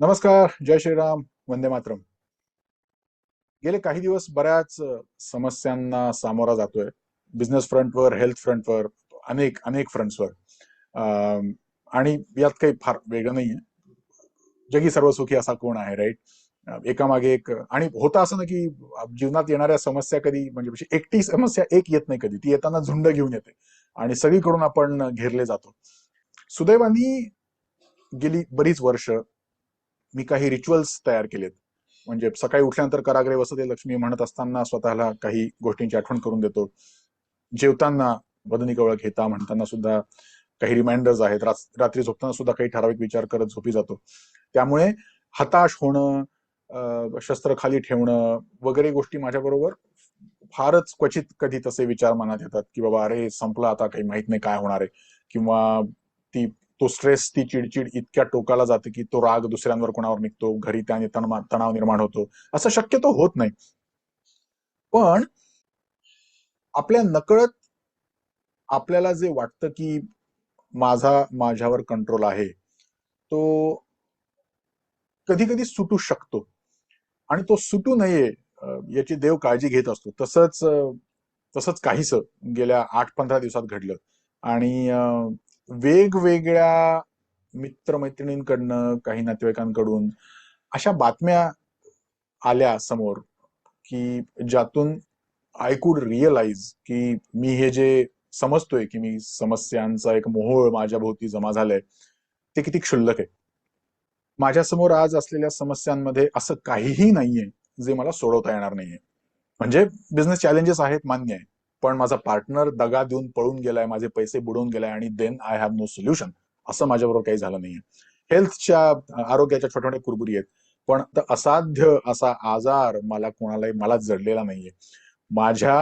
नमस्कार जय श्रीराम वंदे मातरम. गेले काही दिवस बऱ्याच समस्यांना सामोरा जातोय. बिझनेस फ्रंटवर हेल्थ फ्रंटवर अनेक अनेक फ्रंट्सवर आणि यात काही फार वेगळं नाहीये. जगी सर्वसुखी असा कोण आहे राईट एकामागे एक आणि होतं असं ना की जीवनात येणाऱ्या समस्या कधी म्हणजे एकटी समस्या एक येत नाही कधी. ती येताना झुंड घेऊन येते. आणि सगळीकडून आपण घेरले जातो. सुदैवानी गेली बरीच वर्ष मी काही रिच्युअल्स तयार केलेत. म्हणजे सकाळी उठल्यानंतर कराग्रे वसते लक्ष्मी म्हणत असताना स्वतःला काही गोष्टींची आठवण करून देतो. जेवताना वदनी कवळ घेता म्हणताना सुद्धा काही रिमाइंडर्स आहेत. रात्री झोपताना सुद्धा काही ठराविक विचार करत झोपी जातो. त्यामुळे हताश होणं शस्त्र खाली ठेवणं वगैरे गोष्टी माझ्याबरोबर फारच क्वचित कधी तसे विचार मनात येतात की बाबा अरे संपला आता काही माहीत नाही काय होणार आहे. किंवा ती तो स्ट्रेस ती चिडचिड इतक्या टोकाला जाते की तो राग दुसऱ्यांवर कोणावर निघतो घरी त्याने तणाव निर्माण होतो. असं शक्यतो होत नाही. पण आपल्या नकळत आपल्याला जे वाटतं की माझा माझ्यावर कंट्रोल आहे तो कधी कधी सुटू शकतो. आणि तो सुटू नये याची देव काळजी घेत असतो. तसंच तसंच काहीस गेल्या आठ पंधरा दिवसात घडलं. आणि अं, वेगवेगळ्या मित्रमैत्रिणींकडनं काही नातेवाईकांकडून अशा बातम्या आल्या समोर की ज्यातून आय कुड रिअलाइज की मी हे जे समजतोय की मी समस्यांचा एक मोहोळ माझ्या भोवती जमा झालाय ते किती क्षुल्लक आहे? माझ्यासमोर आज असलेल्या समस्यांमध्ये असं काहीही नाहीये जे मला सोडवता येणार नाहीये. म्हणजे बिझनेस चॅलेंजेस आहेत मान्य आहे. पण माझा पार्टनर दगा देऊन पळून गेलाय माझे पैसे बुडवून गेलाय आणि then I have no solution असं माझ्याबरोबर काही झालं नाहीये. हेल्थच्या आरोग्याच्या छोट्या छोट्या कुरबुरी आहेत. पण असाध्य असा आजार मला कोणालाही मला जडलेला नाहीये. माझ्या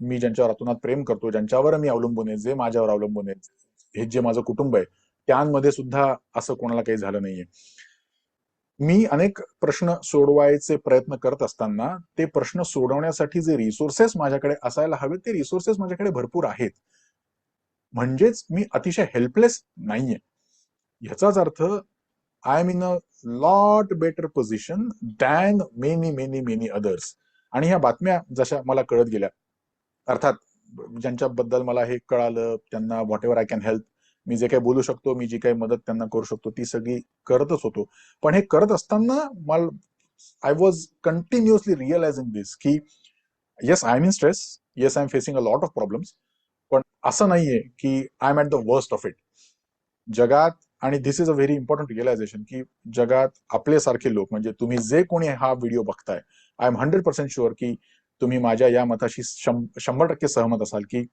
मी ज्यांच्यावर अतुनात प्रेम करतो ज्यांच्यावर मी अवलंबून आहे जे माझ्यावर अवलंबून आहे हे जे माझं कुटुंब आहे त्यांमध्ये सुद्धा असं कोणाला काही झालं नाहीये. मी अनेक प्रश्न सोडवायचे प्रयत्न करत असताना ते प्रश्न सोडवण्यासाठी जे रिसोर्सेस माझ्याकडे असायला हवे ते रिसोर्सेस माझ्याकडे भरपूर आहेत. म्हणजेच मी अतिशय हेल्पलेस नाहीये. ह्याचाच अर्थ I am in a lot better position than many many many others आणि ह्या बातम्या जशा मला कळत गेल्या. अर्थात ज्यांच्याबद्दल मला हे कळालं त्यांना whatever I can help मी जे काही बोलू शकतो मी जी काही मदत त्यांना करू शकतो ती सगळी करतच होतो. पण हे करत असताना मला I was continuously realising this की yes I am in stress yes I am facing a lot of problems पण असं नाहीये की I am at the worst of it जगात आणि this is a very important realisation की जगात आपल्यासारखे लोक म्हणजे तुम्ही जे कोणी हा व्हिडिओ बघताय I am hundred percent sure की तुम्ही माझ्या या मताशी शं- शंभर टक्के सहमत असाल की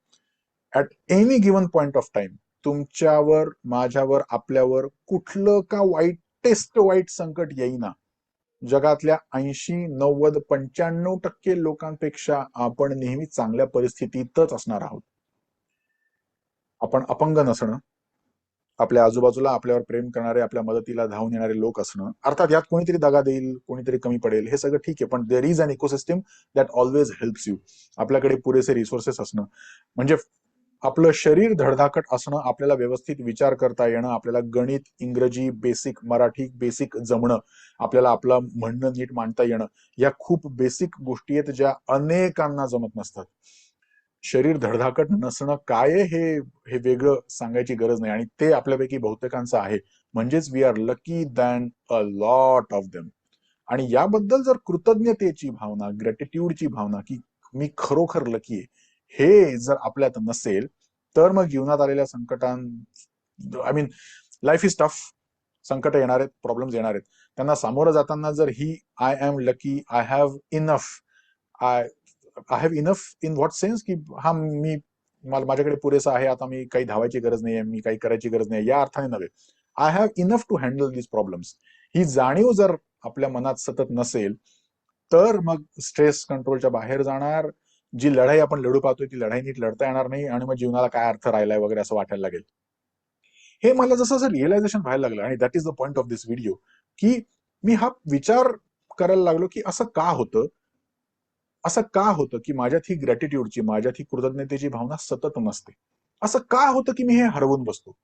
at any given point of time तुमच्यावर माझ्यावर आपल्यावर कुठलं का वाईटेस्ट वाईट संकट येईना. जगातल्या ऐंशी नव्वद पंच्याण्णव टक्के लोकांपेक्षा आपण नेहमी चांगल्या परिस्थितीतच असणार आहोत. आपण अपंग नसणं आपल्या आजूबाजूला आपल्यावर प्रेम करणारे आपल्या मदतीला धावून येणारे लोक असणं अर्थात यात कोणीतरी दगा देईल कोणीतरी कमी पडेल हे सगळं ठीक आहे पण there is an ecosystem that always helps you आपल्याकडे पुरेसे रिसोर्सेस असणं म्हणजे आपलं शरीर धडधाकट असणं आपल्याला व्यवस्थित विचार करता येणं आपल्याला गणित इंग्रजी बेसिक मराठी बेसिक जमणं आपल्याला आपलं म्हणणं नीट मांडता येणं या खूप बेसिक गोष्टी आहेत ज्या अनेकांना जमत नसतात. शरीर धडधाकट नसणं काय हे हे वेगळं सांगायची गरज नाही आणि ते आपल्यापैकी बहुतेकांचं आहे. म्हणजेच we are lucky than a lot of them आणि याबद्दल जर कृतज्ञतेची भावना ग्रॅटिट्यूडची भावना की मी खरोखर लकी आहे हे जर आपल्यात नसेल तर मग जीवनात आलेल्या संकटां I mean life is tough संकट येणार आहेत प्रॉब्लेम्स येणार आहेत. त्यांना सामोरं जाताना जर ही I am lucky I have enough I I have enough in what sense की हा मी मला माझ्याकडे पुरेसा आहे आता मी काही धावायची गरज नाही आहे मी काही करायची गरज नाही या अर्थाने नव्हे. I have enough to handle this problems ही जाणीव जर आपल्या मनात सतत नसेल तर मग स्ट्रेस कंट्रोलच्या बाहेर जाणार जी लढाई आपण लढू पाहतोय ती लढाई नीट लढता येणार नाही आणि मग जीवनाला काय अर्थ राहिलाय वगैरे असं वाटायला लागेल. हे मला जसं जसं रिअलायझेशन व्हायला लागलं आणि that is the point of this video की मी हा विचार करायला लागलो की असं का होतं? असं का होतं की माझ्यात ही ग्रॅटिट्यूडची माझ्यात ही कृतज्ञतेची भावना सतत नसते? असं का होतं की मी हे हरवून बसतो?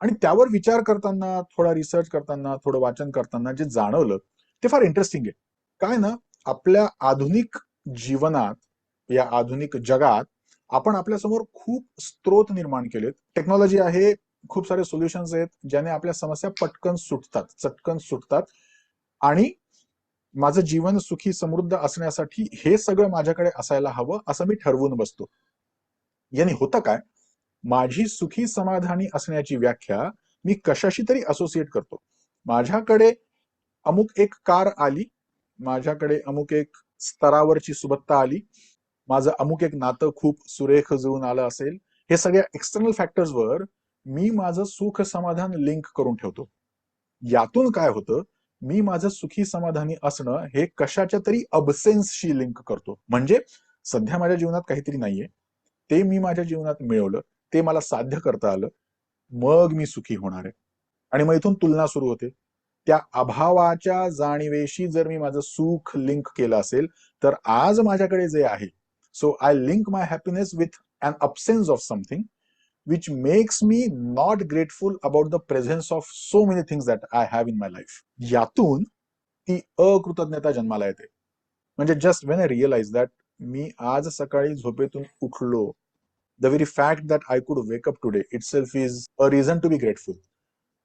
आणि त्यावर विचार करताना थोडा रिसर्च करताना थोडं वाचन करताना जे जाणवलं ते फार इंटरेस्टिंग आहे. काय ना आपल्या आधुनिक जीवनात या आधुनिक जगात आपण आपल्यासमोर खूप स्त्रोत निर्माण केलेत. टेक्नॉलॉजी आहे खूप सारे सोल्युशन्स आहेत ज्याने आपल्या समस्या पटकन सुटतात चटकन सुटतात. आणि माझं जीवन सुखी समृद्ध असण्यासाठी हे सगळं माझ्याकडे असायला हवं असं मी ठरवून बसतो. याने होतं काय? माझी सुखी समाधानी असण्याची व्याख्या मी कशाशी तरी असोसिएट करतो. माझ्याकडे अमुक एक कार आली माझ्याकडे अमुक एक स्तरावरची सुबत्ता आली माझं अमुक एक नातं खूप सुरेख जुळून आलं असेल हे सगळ्या एक्सटर्नल फॅक्टर्सवर मी माझं सुख समाधान लिंक करून ठेवतो. यातून काय होतं? मी माझं सुखी समाधानी असणं हे कशाच्या तरी अबसेन्सशी लिंक करतो. म्हणजे सध्या माझ्या जीवनात काहीतरी नाहीये. ते मी माझ्या जीवनात मिळवलं ते मला साध्य करता आलं मग मी सुखी होणार आहे. आणि मग इथून तुलना सुरू होते. त्या अभावाच्या जाणीवेशी जर मी माझं सुख लिंक केलं असेल तर आज माझ्याकडे जे आहे so I link my happiness with an absence of something which makes me not grateful about the presence of so many things that I have in my life यातून ती अकृतज्ञता जन्माला येते म्हणजे just when I realise that मी आज सकाळी झोपेतून उठलो the very fact that I could wake up today itself is a reason to be grateful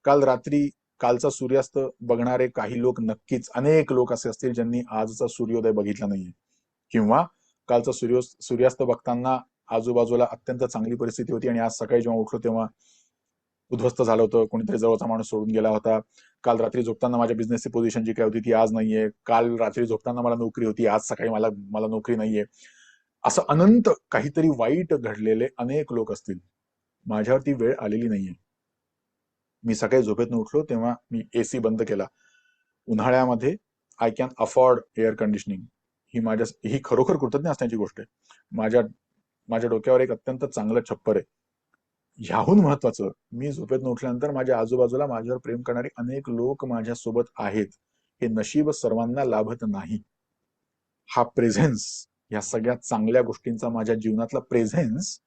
काल रात्री कालचा सूर्यास्त बघणारे काही लोक नक्कीच अनेक लोक असे असतील ज्यांनी आजचा सूर्योदय बघितला नाहीये किंवा कालचा सूर्य सूर्यास्त बघताना आजूबाजूला अत्यंत चांगली परिस्थिती होती आणि आज सकाळी जेव्हा उठलो तेव्हा उद्ध्वस्त झालं होतं. कोणीतरी जवळचा माणूस सोडून गेला होता. काल रात्री झोपताना माझ्या बिझनेसची पोझिशन जी काय होती ती आज नाहीये. काल रात्री झोपताना मला नोकरी होती. आज सकाळी मला मला नोकरी नाहीये. असं अनंत काहीतरी वाईट घडलेले अनेक लोक असतील. माझ्यावरती वेळ आलेली नाहीये. मी सकाळी झोपेतून उठलो तेव्हा मी एसी बंद केला. उन्हाळ्यामध्ये I can afford air conditioning ही माझ्या ही खरोखर कृतज्ञ असण्याची गोष्ट आहे. माझ्या माझ्या डोक्यावर एक अत्यंत चांगलं छप्पर आहे. ह्याहून महत्वाचं मी झोपेत उठल्यानंतर माझ्या आजूबाजूला माझ्यावर प्रेम करणारे अनेक लोक माझ्यासोबत आहेत. हे नशीब सर्वांना लाभत नाही. हा प्रेझेन्स या सगळ्या चांगल्या गोष्टींचा माझ्या जीवनातला प्रेझेन्स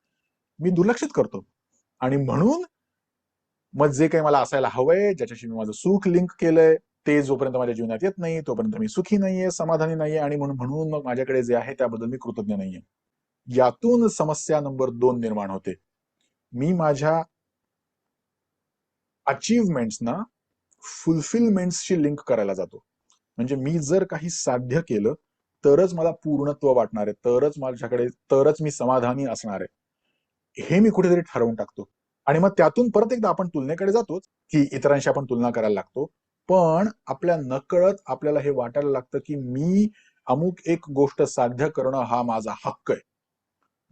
मी दुर्लक्षित करतो. आणि म्हणून मग जे काही मला असायला हवंय ज्याच्याशी मी माझं सुख लिंक केलंय ते जोपर्यंत माझ्या जीवनात येत नाही तोपर्यंत मी सुखी नाहीये समाधानी नाहीये आणि म्हणून म्हणून मग माझ्याकडे जे आहे त्याबद्दल मी कृतज्ञ नाहीये. यातून समस्या नंबर दोन निर्माण होते. मी माझ्या अचीवमेंट्सना फुलफिलमेंट्सशी लिंक करायला जातो. म्हणजे मी जर काही साध्य केलं तरच मला पूर्णत्व वाटणार आहे तरच माझ्याकडे तरच मी समाधानी असणार आहे. हे मी कुठेतरी ठरवून टाकतो. आणि मग त्यातून परत एकदा आपण तुलनेकडे जातोच की इतरांशी आपण तुलना करायला लागतो. पण आपल्या नकळत आपल्याला हे वाटायला लागतं की मी अमुक एक गोष्ट साध्य करणं हा माझा हक्क आहे.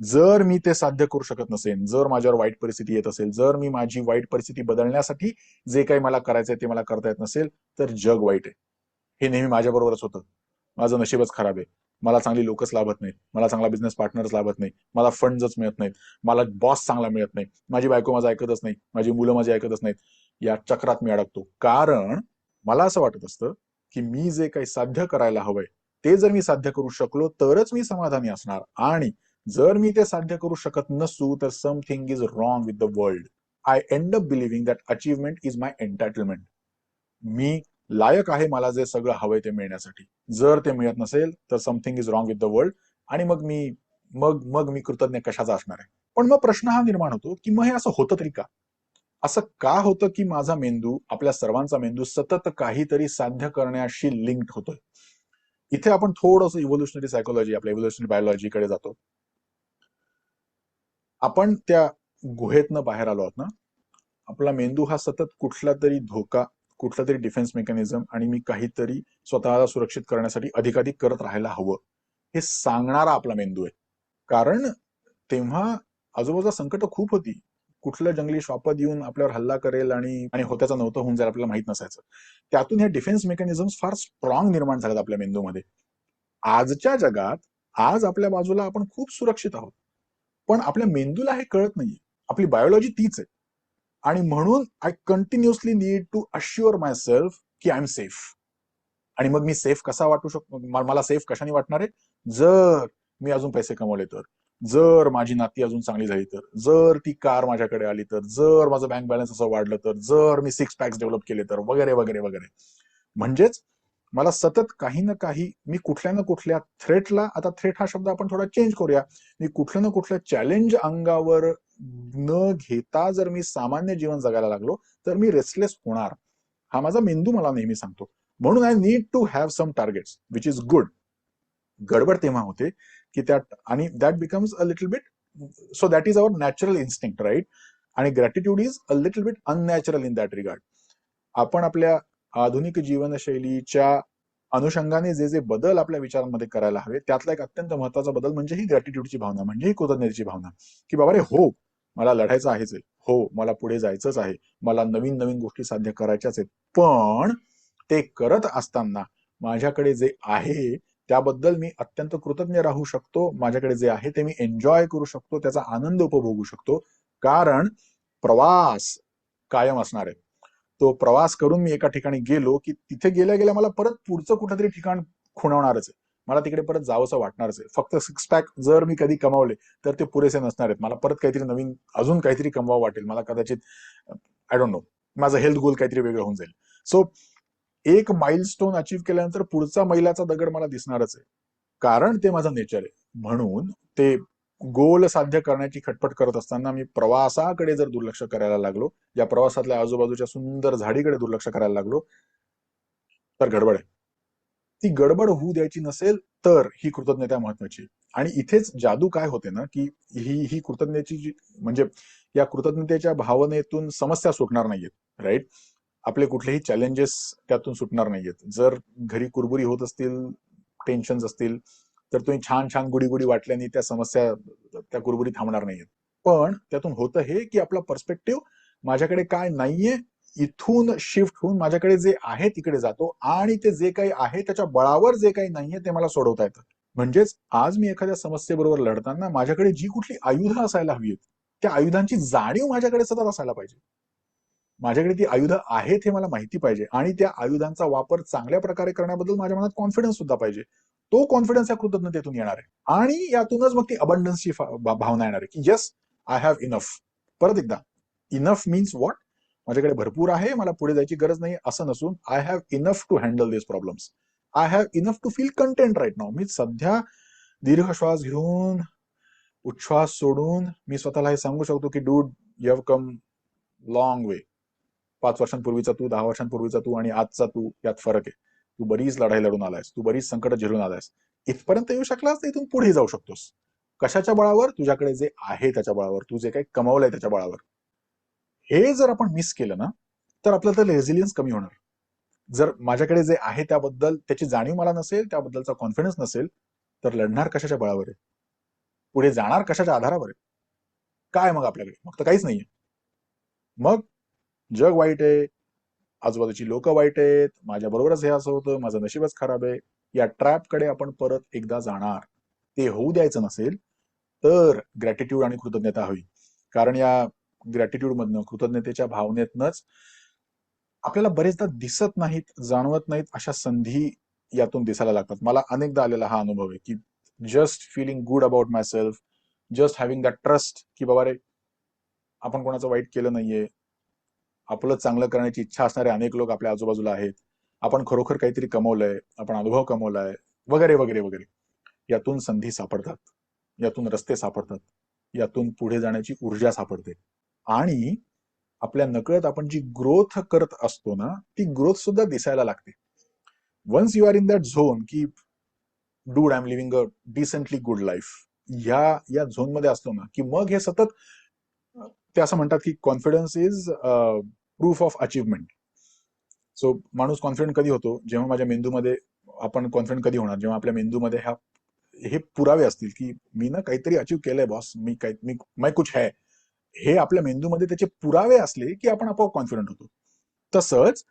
जर मी ते साध्य करू शकत नसेल जर माझ्यावर वाईट परिस्थिती येत असेल जर मी माझी वाईट परिस्थिती बदलण्यासाठी जे काही मला करायचंय ते मला करता येत नसेल तर जग वाईट आहे. हे नेहमी माझ्याबरोबरच होतं. माझं नशीबच खराब आहे. मला चांगली लोकच लाभत नाहीत. मला चांगला बिझनेस पार्टनरच लाभत नाही मला फंडच मिळत नाहीत. मला बॉस चांगला मिळत नाही. माझी बायको माझं ऐकतच नाही. माझी मुलं माझी ऐकतच नाहीत. या चक्रात मी अडकतो. कारण मला असं वाटत असतं की मी जे काही साध्य करायला हवंय ते जर मी साध्य करू शकलो तरच मी समाधानी असणार. आणि जर मी ते साध्य करू शकत नसू तर something is wrong with the world I end up believing that achievement is my entitlement मी लायक आहे मला जे सगळं हवंय ते मिळण्यासाठी. जर ते मिळत नसेल तर something is wrong with the world आणि मग मी मग मग मी कृतज्ञ कशाचा असणार आहे? पण मग प्रश्न हा निर्माण होतो की मग हे असं होतं तरी का? असं का होतं की माझा मेंदू आपल्या सर्वांचा मेंदू सतत काहीतरी साध्य करण्याशी लिंक्ड होतोय? इथे आपण थोडंसं इव्होल्युशनरी सायकोलॉजी आपल्या इव्होल्युशनरी बायोलॉजीकडे जातो. आपण त्या गुहेतनं बाहेर आलो आहोत ना आपला मेंदू हा सतत कुठला तरी धोका कुठला तरी डिफेन्स मेकॅनिझम आणि मी काहीतरी स्वतःला सुरक्षित करण्यासाठी अधिकाधिक करत राहायला हवं. हे सांगणारा आपला मेंदू आहे. कारण तेव्हा आजूबाजूला संकट खूप होती. कुठलं जंगली श्वापद येऊन आपल्यावर हल्ला करेल आणि आणि होत्याचं नव्हतं होऊन जाईल आपल्याला माहीत नसायचं. त्यातून हे डिफेन्स मेकॅनिझम फार स्ट्रॉंग निर्माण झालेत आपल्या मेंदूमध्ये. आजच्या जगात आज आपल्या बाजूला आपण खूप सुरक्षित आहोत. पण आपल्या मेंदूला हे कळत नाहीये. आपली बायोलॉजी तीच आहे. आणि म्हणून I continuously need to assure myself की आय एम सेफ आणि मग मी सेफ कसा वाटू शकतो? मला सेफ कशाने वाटणार आहे? जर मी अजून पैसे कमवले तर. जर माझी नाती अजून चांगली झाली तर जर ती कार माझ्याकडे आली तर जर माझं बँक बॅलन्स असं वाढलं तर जर मी सिक्स पॅक्स डेव्हलप केले तर वगैरे वगैरे वगैरे. म्हणजेच मला सतत काही ना काही मी कुठल्या ना कुठल्या थ्रेटला आता थ्रेट हा शब्द आपण थोडा चेंज करूया. मी कुठल्या ना कुठल्या चॅलेंज अंगावर न घेता जर मी सामान्य जीवन जगायला लागलो तर मी रेस्टलेस होणार. हा माझा मेंदू मला नेहमी सांगतो. म्हणून I need to have some targets which is good गडबड तेव्हा होते की त्यात आणि that becomes a little bit so that is our natural instinct right आणि gratitude is a little bit unnatural in that regard आपण आपल्या आधुनिक जीवनशैलीच्या अनुषंगाने जे जे बदल आपल्या विचारांमध्ये करायला हवे त्यातला एक अत्यंत महत्त्वाचा बदल म्हणजे ही ग्रॅटिट्यूडची भावना म्हणजे ही कृतज्ञतेची भावना. की बाबा रे हो मला लढायचं आहेच आहे. हो मला पुढे जायचंच आहे. मला नवीन नवीन गोष्टी साध्य करायच्याच आहेत. पण ते करत असताना माझ्याकडे जे आहे त्याबद्दल मी अत्यंत कृतज्ञ राहू शकतो. माझ्याकडे जे आहे ते मी एन्जॉय करू शकतो. त्याचा आनंद उपभोगू शकतो. कारण प्रवास कायम असणार आहे. तो प्रवास करून मी एका ठिकाणी गेलो की तिथे गेल्या गेल्या मला परत पुढचं कुठंतरी ठिकाण खुणवणारच आहे. मला तिकडे परत जावंसं वाटणारच आहे. फक्त सिक्स पॅक जर मी कधी कमावले तर ते पुरेसे नसणार आहेत. मला परत काहीतरी नवीन अजून काहीतरी कमवावं वाटेल. मला कदाचित आय डोंट नो माझं हेल्थ गोल काहीतरी वेगळं होऊन जाईल. सो एक माइलस्टोन अचीव्ह केल्यानंतर पुढचा मैलाचा दगड मला दिसणारच आहे. कारण ते माझं नेचर आहे. म्हणून ते गोल साध्य करण्याची खटपट करत असताना मी प्रवासाकडे जर दुर्लक्ष करायला लागलो या प्रवासातल्या आजूबाजूच्या सुंदर झाडीकडे दुर्लक्ष करायला लागलो तर गडबड आहे. ती गडबड होऊ द्यायची नसेल तर ही कृतज्ञता महत्वाची आणि इथेच जादू काय होते ना की ही ही कृतज्ञतेची जी म्हणजे या कृतज्ञतेच्या भावनेतून समस्या सुटणार नाहीयेत राईट आपले कुठलेही चॅलेंजेस त्यातून सुटणार नाहीयेत. जर घरी कुरबुरी होत असतील टेन्शन असतील तर तुम्ही छान छान गुडीगुडी वाटल्याने त्या समस्या त्या कुरबुरी थांबणार नाहीयेत. पण त्यातून होतं हे की आपला पर्स्पेक्टिव्ह माझ्याकडे काय नाहीये इथून शिफ्ट होऊन माझ्याकडे जे आहे तिकडे जातो आणि ते जे काही आहे त्याच्या बळावर जे काही नाहीये ते मला सोडवता येतं. म्हणजेच आज मी एखाद्या समस्येबरोबर लढताना माझ्याकडे जी कुठली आयुधं असायला हवी आहेत त्या आयुधांची जाणीव माझ्याकडे सतत असायला पाहिजे. माझ्याकडे ती आयुध आहेत हे मला माहिती पाहिजे आणि त्या आयुधांचा वापर चांगल्या प्रकारे करण्याबद्दल माझ्या मनात कॉन्फिडन्स सुद्धा पाहिजे. तो कॉन्फिडन्स या कृतज्ञतेतून येणार आहे. आणि यातूनच मग ती अबंडन्सची भावना येणार आहे की येस आय हॅव इनफ परत एकदा इनफ मीन्स वॉट माझ्याकडे भरपूर आहे मला पुढे जायची गरज नाही असं नसून I have enough to handle this problems I have enough to feel content right now मी सध्या दीर्घ श्वास घेऊन उच्छ्वास सोडून मी स्वतःला हे सांगू शकतो की dude you have come long way पाच वर्षांपूर्वीचा तू दहा वर्षांपूर्वीचा तू आणि आजचा तू यात फरक आहे. तू बरीच लढाई लढून आलायस. तू बरीच संकट झेलून आलायस. इथपर्यंत येऊ शकलास तर इथून पुढे जाऊ शकतोस. कशाच्या बळावर? तुझ्याकडे जे आहे त्याच्या बळावर. तू जे काही कमावलंय त्याच्या बळावर. हे जर आपण मिस केलं ना तर आपलं तर रेझिलियन्स कमी होणार. जर माझ्याकडे जे आहे त्याबद्दल त्याची जाणीव मला नसेल त्याबद्दलचा कॉन्फिडन्स नसेल तर लढणार कशाच्या बळावर आहे? पुढे जाणार कशाच्या आधारावर आहे? काय मग आपल्याकडे? मग तर काहीच नाहीये. मग जग वाईट आहे आजूबाजूची लोक वाईट आहेत माझ्या बरोबरच हे असं होतं माझं नशीबच खराब आहे या ट्रॅपकडे आपण परत एकदा जाणार ते होऊ द्यायचं नसेल तर ग्रॅटिट्यूड आणि कृतज्ञता हवी. कारण या ग्रॅटिट्यूड मधनं कृतज्ञतेच्या भावनेतनच आपल्याला बरेचदा दिसत नाहीत जाणवत नाहीत अशा संधी यातून दिसायला लागतात. मला अनेकदा आलेला हा अनुभव आहे की just feeling good about myself just having that trust की बाबा रे आपण कोणाचं वाईट केलं नाहीये आपलं चांगलं करण्याची इच्छा असणारे अनेक लोक आपल्या आजूबाजूला आहेत. आपण खरोखर काहीतरी कमवलंय आपण अनुभव कमवलाय वगैरे वगैरे वगैरे. यातून संधी सापडतात. यातून रस्ते सापडतात. यातून पुढे जाण्याची ऊर्जा सापडते. आणि आपल्या नकळत आपण जी ग्रोथ करत असतो ना ती ग्रोथ सुद्धा दिसायला लागते. Once you are in that zone की dude I am living a decently good life या या झोनमध्ये असतो ना की मग हे सतत ते असं म्हणतात की confidence is proof of achievement so माणूस कॉन्फिडंट कधी होतो? जेव्हा माझ्या मेंदूमध्ये आपण कॉन्फिडंट कधी होणार? जेव्हा आपल्या मेंदूमध्ये ह्या हे पुरावे असतील की मी ना काहीतरी अचीव केलंय बॉस मी काही मी मैं कुछ है. हे आपल्या मेंदूमध्ये त्याचे पुरावे असले की आपण आपोआप कॉन्फिडंट होतो. तसंच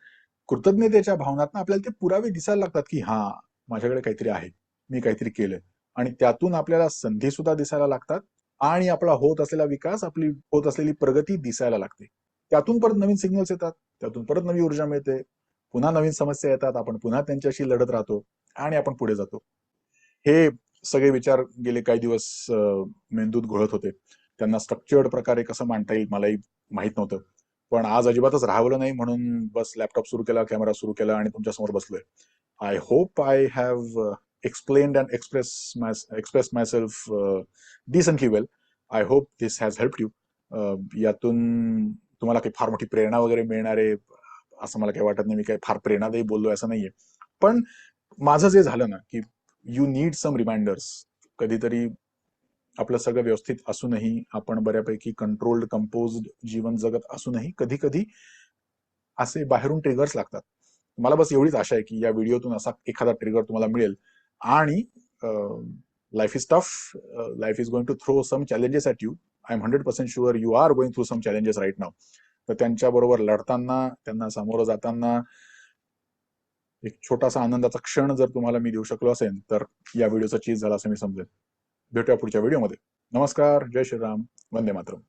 कृतज्ञतेच्या भावनातनं आपल्याला ते पुरावे दिसायला लागतात की हा माझ्याकडे काहीतरी आहे. मी काहीतरी केलंय. आणि त्यातून आपल्याला संधी सुद्धा दिसायला लागतात आणि आपला होत असलेला विकास आपली होत असलेली प्रगती दिसायला लागते. त्यातून परत नवीन सिग्नल्स येतात त्यातून परत नवी ऊर्जा मिळते. पुन्हा नवीन समस्या येतात आपण पुन्हा त्यांच्याशी लढत राहतो आणि आपण पुढे जातो. हे सगळे विचार गेले काही दिवस मेंदूत घोळत होते. त्यांना स्ट्रक्चर्ड प्रकारे कसं मांडता येईल मलाही माहीत नव्हतं. पण आज अजिबातच राहवलं नाही म्हणून बस लॅपटॉप सुरू केला कॅमेरा सुरू केला आणि तुमच्यासमोर बसलोय. I hope I have explained and express my express myself decently well I hope this has help you यातून तुम्हाला काही फार मोठी प्रेरणा वगैरे मिळणार आहे असं मला काही वाटत नाही. मी काही फार प्रेरणादायी बोललोय असं नाहीये. पण माझं जे झालं ना की यू नीड सम रिमाइंडर्स कधीतरी आपलं सगळं व्यवस्थित असूनही आपण बऱ्यापैकी कंट्रोल्ड कंपोज जीवन जगत असूनही कधी कधी असे बाहेरून ट्रिगर्स लागतात. मला बस एवढीच आशा आहे की या व्हिडिओतून असा एखादा ट्रिगर तुम्हाला मिळेल. आणि life is tough life is going to throw some challenges at you I am hundred percent sure you are going through some challenges right now तर त्यांच्याबरोबर लढताना त्यांना सामोरं जाताना एक छोटासा आनंदाचा क्षण जर तुम्हाला मी देऊ शकलो असेल तर या व्हिडिओचा चीज झाला असं मी समजेल भेटूया पुढच्या व्हिडिओमध्ये. नमस्कार जय श्रीराम वंदे मातरम.